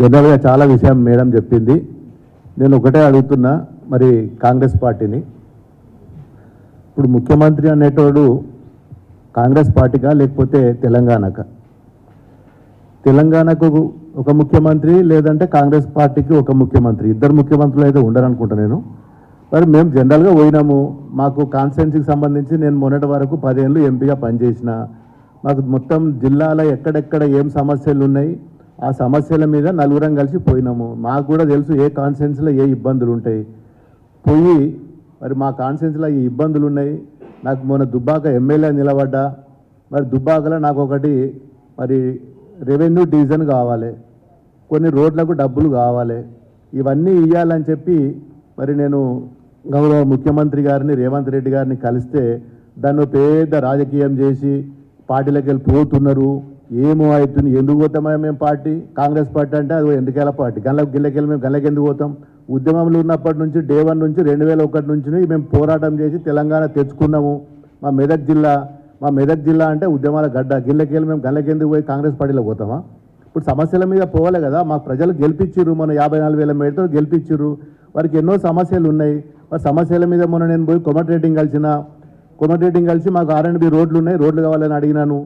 జనరల్గా చాలా విషయం మేడం చెప్పింది. నేను ఒకటే అడుగుతున్నా మరి కాంగ్రెస్ పార్టీని. ఇప్పుడు ముఖ్యమంత్రి అనేటోడు కాంగ్రెస్ పార్టీకా లేకపోతే తెలంగాణక? తెలంగాణకు ఒక ముఖ్యమంత్రి లేదంటే కాంగ్రెస్ పార్టీకి ఒక ముఖ్యమంత్రి. ఇద్దరు ముఖ్యమంత్రులు అయితే ఉండరనుకుంటా నేను. మరి మేము జనరల్గా పోయినాము. మాకు కాన్స్టిట్యున్సీకి సంబంధించి నేను మొన్నటి వరకు పదేళ్ళు ఎంపీగా పనిచేసిన. మాకు మొత్తం జిల్లాలో ఎక్కడెక్కడ ఏం సమస్యలు ఉన్నాయి ఆ సమస్యల మీద నలుగురం కలిసి పోయినాము. మాకు కూడా తెలుసు ఏ కాన్సెన్స్లో ఏ ఇబ్బందులు ఉంటాయి పోయి మరి మా కాన్సెన్స్లో ఈ ఇబ్బందులు ఉన్నాయి నాకు మొన్న దుబ్బాక ఎమ్మెల్యే నిలబడ్డా. మరి దుబ్బాకలో నాకు ఒకటి మరి రెవెన్యూ డివిజన్ కావాలి. కొన్ని రోడ్లకు డబ్బులు కావాలి. ఇవన్నీ ఇవ్వాలని చెప్పి మరి నేను గౌరవ ముఖ్యమంత్రి గారిని రేవంత్ రెడ్డి గారిని కలిస్తే దాన్ని పెద్ద రాజకీయం చేసి పార్టీలకు వెళ్ళి పోతున్నారు. ఏమో అవుతుంది ఎందుకు పోతామా మేము పార్టీ? కాంగ్రెస్ పార్టీ అంటే అది ఎందుకెళ్ళ పార్టీ? గల్ల గిల్లకెళ్ళి మేము గల్లకి ఎందుకు పోతాం? ఉద్యమంలో ఉన్నప్పటి నుంచి డే వన్ నుంచి రెండు వేల ఒకటి నుంచి మేము పోరాటం చేసి తెలంగాణ తెచ్చుకున్నాము. మా మెదక్ జిల్లా మా మెదక్ జిల్లా అంటే ఉద్యమాల గడ్డ. గిల్లకెళ్ళి మేము గల్లకెందుకు పోయి కాంగ్రెస్ పార్టీలో పోతామా? ఇప్పుడు సమస్యల మీద పోవాలి కదా. మాకు ప్రజలు గెలిపించారు మన యాభై నాలుగు వేల మేడతో గెలిపించారు వారికి ఎన్నో సమస్యలు ఉన్నాయి. మరి సమస్యల మీద మొన్న నేను పోయి కొమటిరెడ్డిని కలిసిన రేటింగ్ కలిసి మాకు ఆర్ఎండ్బి రోడ్లు ఉన్నాయి. రోడ్లు కావాలని అడిగినాను.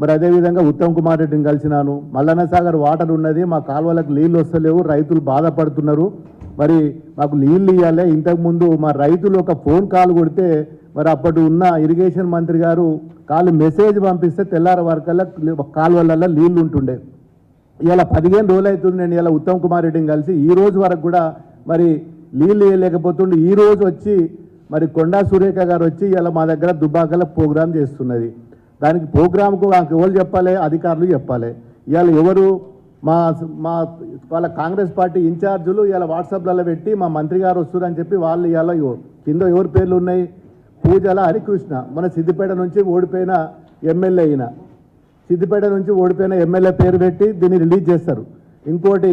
మరి అదేవిధంగా ఉత్తమ్ కుమార్ రెడ్డిని కలిసినాను. మల్లన్న సాగర్ వాటర్ ఉన్నది మా కాలువలకు నీళ్ళు వస్తలేవు రైతులు బాధపడుతున్నారు. మరి మాకు నీళ్ళు ఇవ్వాలి ఇంతకుముందు మా రైతులు ఒక ఫోన్ కాల్ కొడితే మరి అప్పటి ఉన్న ఇరిగేషన్ మంత్రి గారు కాలు మెసేజ్ పంపిస్తే తెల్లార వరకల్లా కాలువలలో నీళ్ళు ఉంటుండే. ఇలా పదిహేను రోజులు అవుతుంది నేను ఇలా ఉత్తమ్ కుమార్ రెడ్డిని కలిసి. ఈ రోజు వరకు కూడా మరి నీళ్ళు వేయలేకపోతుండే ఈ రోజు వచ్చి మరి కొండా సురేఖ గారు వచ్చి ఇలా మా దగ్గర దుబ్బాకల ప్రోగ్రామ్ చేస్తున్నది. దానికి ప్రోగ్రామ్కు నాకు ఎవరు చెప్పాలి? అధికారులు చెప్పాలి. ఇవాళ ఎవరు? మా మా వాళ్ళ కాంగ్రెస్ పార్టీ ఇన్ఛార్జులు ఇవాళ వాట్సాప్లలో పెట్టి మా మంత్రి గారు వస్తున్నారని చెప్పి వాళ్ళు ఇవాళ కింద ఎవరి పేర్లు ఉన్నాయి? పూజల హరికృష్ణ. మన సిద్దిపేట నుంచి ఓడిపోయిన ఎమ్మెల్యే అయిన సిద్దిపేట నుంచి ఓడిపోయిన ఎమ్మెల్యే పేరు పెట్టి దీన్ని రిలీజ్ చేస్తారు. ఇంకోటి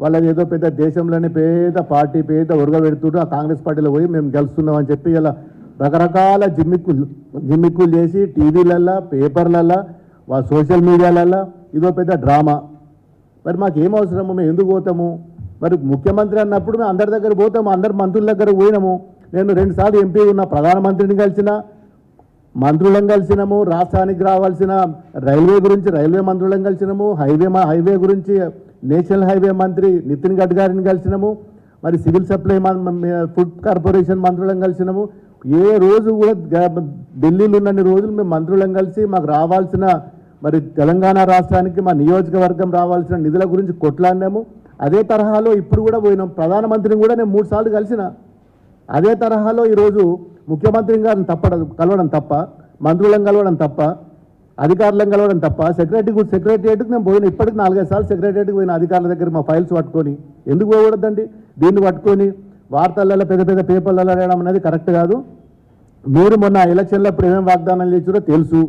వాళ్ళది ఏదో పెద్ద దేశంలోనే పేద పార్టీ పేద ఉరగబెడుతుంటూ ఆ కాంగ్రెస్ పార్టీలో పోయి మేము గెలుస్తున్నామని చెప్పి ఇలా రకరకాల జిమ్మిక్కులు జిమ్మిక్కులు చేసి టీవీలల్లో పేపర్లల్లో వా సోషల్ మీడియాలల్లో ఇదో పెద్ద డ్రామా. మరి మాకు ఏం అవసరము? మేము ఎందుకు పోతాము? మరి ముఖ్యమంత్రి అన్నప్పుడు మేము అందరి దగ్గర పోతాము అందరు మంత్రుల దగ్గర పోయినాము. నేను రెండుసార్లు ఎంపీ ఉన్న ప్రధానమంత్రిని కలిసిన మంత్రులను కలిసినాము రాష్ట్రానికి రావాల్సిన రైల్వే గురించి రైల్వే మంత్రులను కలిసినాము హైవే మా- హైవే గురించి నేషనల్ హైవే మంత్రి నితిన్ గడ్కరీని కలిసినాము మరి సివిల్ సప్లై మన్- ఫుడ్ కార్పొరేషన్ మంత్రులను కలిసినాము. ఏ రోజు కూడా ఢిల్లీలో ఉన్నన్ని రోజులు మేము మంత్రులను కలిసి మాకు రావాల్సిన మరి తెలంగాణ రాష్ట్రానికి మా నియోజకవర్గం రావాల్సిన నిధుల గురించి కొట్లాడినాము. అదే తరహాలో ఇప్పుడు కూడా పోయినాం. ప్రధానమంత్రిని కూడా నేను మూడు సార్లు కలిసిన. అదే తరహాలో ఈరోజు ముఖ్యమంత్రి గారిని తప్పడం కలవడం తప్ప మంత్రులను కలవడం తప్ప అధికారులను కలవడం తప్ప సెక్రటరీ సెక్రటరియట్కి నేను పోయిన ఇప్పటికి నాలుగైదు సార్లు సెక్రటరియట్కి పోయిన అధికారుల దగ్గర మా ఫైల్స్ పట్టుకొని ఎందుకు పోకూడదండి? దీన్ని పట్టుకొని వార్తలలో పెద్ద పెద్ద పేపర్లలో రాయడం అనేది కరెక్ట్ కాదు. మీరు మొన్న ఎలక్షన్లో అప్పుడు ఏమేమి వాగ్దానాలు చేసారో తెలుసు.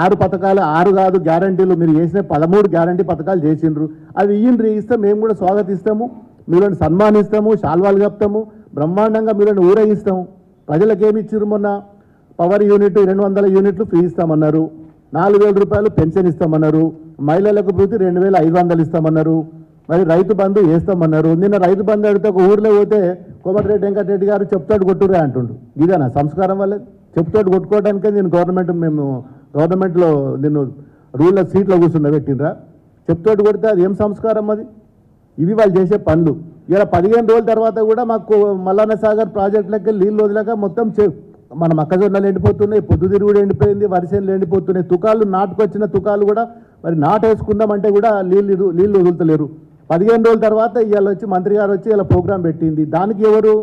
ఆరు పథకాలు ఆరు కాదు గ్యారంటీలు. మీరు చేసిన పదమూడు గ్యారంటీ పథకాలు చేసిండ్రు. అవి ఇయ్యండ్రి ఇస్తే మేము కూడా స్వాగతిస్తాము. మీరు సన్మానిస్తాము శాల్వాలు కప్తాము. బ్రహ్మాండంగా మీలను ఊరేగిస్తాము. ప్రజలకు ఏమి ఇచ్చిర్రు మొన్న? పవర్ యూనిట్ రెండు వందల యూనిట్లు ఫ్రీ ఇస్తామన్నారు. నాలుగు వేల రూపాయలు పెన్షన్ ఇస్తామన్నారు. మహిళలకు ప్రతి రెండు వేల ఐదు వందలు ఇస్తామన్నారు. మరి రైతు బంధు వేస్తామన్నారు. నిన్న రైతు బంధు అడితే ఒక ఊర్లో పోతే కోమటిరెడ్డి వెంకటరెడ్డి గారు చెప్తాడు కొట్టురే అంటుండు. ఇదేనా సంస్కారం వల్ల చెప్తాడు కొట్టుకోవడానికే నేను గవర్నమెంట్ మేము గవర్నమెంట్లో నిన్ను రూల్ సీట్లో కూర్చున్న పెట్టినరా చెప్తాడు కొడితే అది ఏం సంస్కారం అది? ఇవి వాళ్ళు చేసే పనులు. ఇలా పదిహేను రోజుల తర్వాత కూడా మాకు మల్లన్న సాగర్ ప్రాజెక్టులకి నీళ్ళు వదిలేక మొత్తం చే- మన మొక్కజొన్నలు ఎండిపోతున్నాయి పొద్దుతిరుగుడు ఎండిపోయింది వరిసేనులు ఎండిపోతున్నాయి తుకాలు నాటుకొచ్చిన తుకాలు కూడా మరి నాటేసుకుందామంటే కూడా నీళ్ళు నీళ్ళు వదులుతలేరు. పదిహేను రోజుల తర్వాత ఇవాళ వచ్చి మంత్రి గారు వచ్చి ఇలా ప్రోగ్రాం పెట్టింది. దానికి ఎవరు?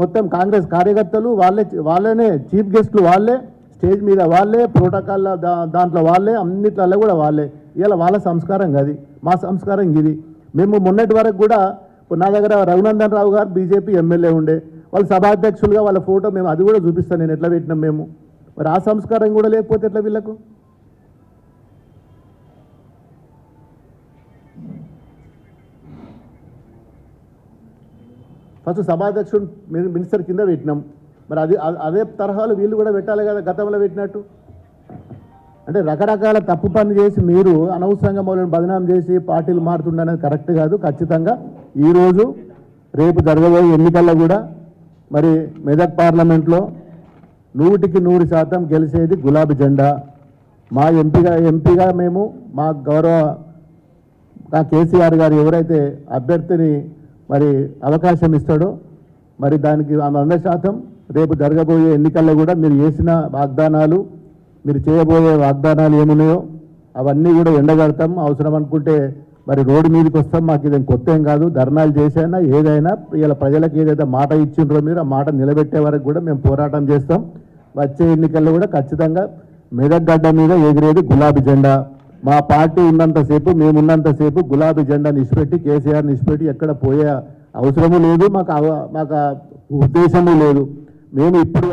మొత్తం కాంగ్రెస్ కార్యకర్తలు వాళ్ళే వాళ్ళనే చీఫ్ గెస్ట్లు వాళ్ళే స్టేజ్ మీద వాళ్ళే ప్రోటోకాల్ దా దాంట్లో వాళ్ళే అన్నిట్లలో కూడా వాళ్ళే. ఇలా వాళ్ళ సంస్కారం అది మా సంస్కారం ఇది మేము మొన్నటి వరకు కూడా నా దగ్గర రఘునందన్ రావు గారు బీజేపీ ఎమ్మెల్యే ఉండే. వాళ్ళు సభాధ్యక్షులుగా వాళ్ళ ఫోటో మేము అది కూడా చూపిస్తాను. నేను ఎట్లా పెట్టినాం మేము? మరి ఆ సంస్కారం కూడా లేకపోతే ఎట్లా వీళ్ళకు? ఫస్ట్ సభాధ్యక్షుడు మినిస్టర్ కింద పెట్టినాం. మరి అది అదే తరహాలు వీళ్ళు కూడా పెట్టాలి కదా గతంలో పెట్టినట్టు? అంటే రకరకాల తప్పు పని చేసి మీరు అనవసరంగా మమ్మల్ని బదనాం చేసి పార్టీలు మారుతుండనేది కరెక్ట్ కాదు. ఖచ్చితంగా ఈరోజు రేపు జరగబోయే ఎన్నికల్లో కూడా మరి మెదక్ పార్లమెంట్లో నూటికి నూరు శాతం గెలిచేది గులాబీ జెండా. మా ఎంపీగా ఎంపీగా మేము మా గౌరవ నా కేసీఆర్ గారు ఎవరైతే అభ్యర్థిని మరి అవకాశం ఇస్తాడో మరి దానికి వంద శాతం రేపు జరగబోయే ఎన్నికల్లో కూడా మీరు చేసిన వాగ్దానాలు మీరు చేయబోయే వాగ్దానాలు ఏమున్నాయో అవన్నీ కూడా ఎండగడతాం. అవసరం అనుకుంటే మరి రోడ్డు మీదకి వస్తాం మాకు ఇదేం కొత్త ఏం కాదు. ధర్నాలు చేసైనా ఏదైనా ఇలా ప్రజలకు ఏదైతే మాట ఇచ్చిండ్రో మీరు ఆ మాట నిలబెట్టే వరకు కూడా మేము పోరాటం చేస్తాం. వచ్చే ఎన్నికల్లో కూడా ఖచ్చితంగా మెదక్ గడ్డ మీద ఎగిరేది గులాబీ జెండా. మా పార్టీ ఉన్నంతసేపు మేము ఉన్నంతసేపు గులాబీ జెండా నిష్పెట్టి కేసీఆర్ నిష్పెట్టి ఎక్కడ పోయే అవసరము లేదు. మాకు అవ- మాకు ఉద్దేశము లేదు. మేము ఇప్పుడు